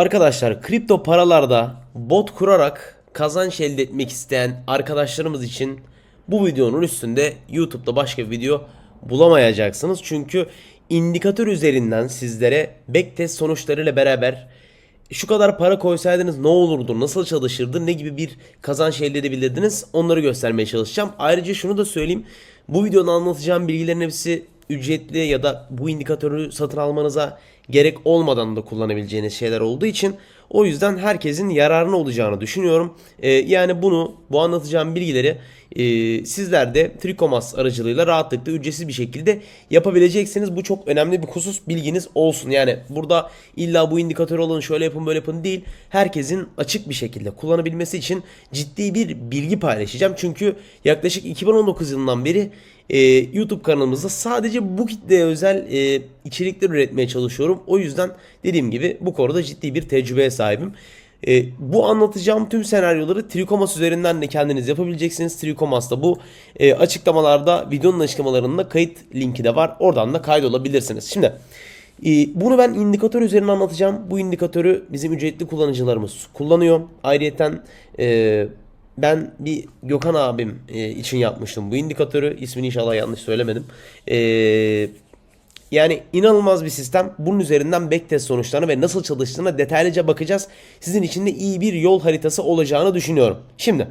Arkadaşlar kripto paralarda bot kurarak kazanç elde etmek isteyen arkadaşlarımız için bu videonun üstünde YouTube'da başka bir video bulamayacaksınız. Çünkü indikatör üzerinden sizlere backtest sonuçlarıyla beraber şu kadar para koysaydınız ne olurdu, nasıl çalışırdı, ne gibi bir kazanç elde edebilirdiniz onları göstermeye çalışacağım. Ayrıca şunu da söyleyeyim. Bu videoda anlatacağım bilgilerin hepsi ücretli ya da bu indikatörü satın almanıza gerek olmadan da kullanabileceğiniz şeyler olduğu için o yüzden herkesin yararına olacağını düşünüyorum. Ee, yani bunu bu anlatacağım bilgileri e, sizler de Trikomas aracılığıyla rahatlıkla ücretsiz bir şekilde yapabileceksiniz. Bu çok önemli bir husus bilginiz olsun. Yani burada illa bu indikatör alın şöyle yapın böyle yapın değil. Herkesin açık bir şekilde kullanabilmesi için ciddi bir bilgi paylaşacağım. Çünkü yaklaşık 2019 yılından beri e, YouTube kanalımızda sadece bu kitleye özel e, içerikler üretmeye çalışıyorum. O yüzden dediğim gibi bu konuda ciddi bir tecrübeye sahibim. E, bu anlatacağım tüm senaryoları Trikomas üzerinden de kendiniz yapabileceksiniz. Trikomas'ta bu e, açıklamalarda videonun açıklamalarında kayıt linki de var. Oradan da kaydolabilirsiniz. Şimdi e, bunu ben indikatör üzerinden anlatacağım. Bu indikatörü bizim ücretli kullanıcılarımız kullanıyor. Ayrıyeten e, ben bir Gökhan abim e, için yapmıştım bu indikatörü. İsmini inşallah yanlış söylemedim. Eee yani inanılmaz bir sistem. Bunun üzerinden backtest sonuçlarına ve nasıl çalıştığına detaylıca bakacağız. Sizin için de iyi bir yol haritası olacağını düşünüyorum. Şimdi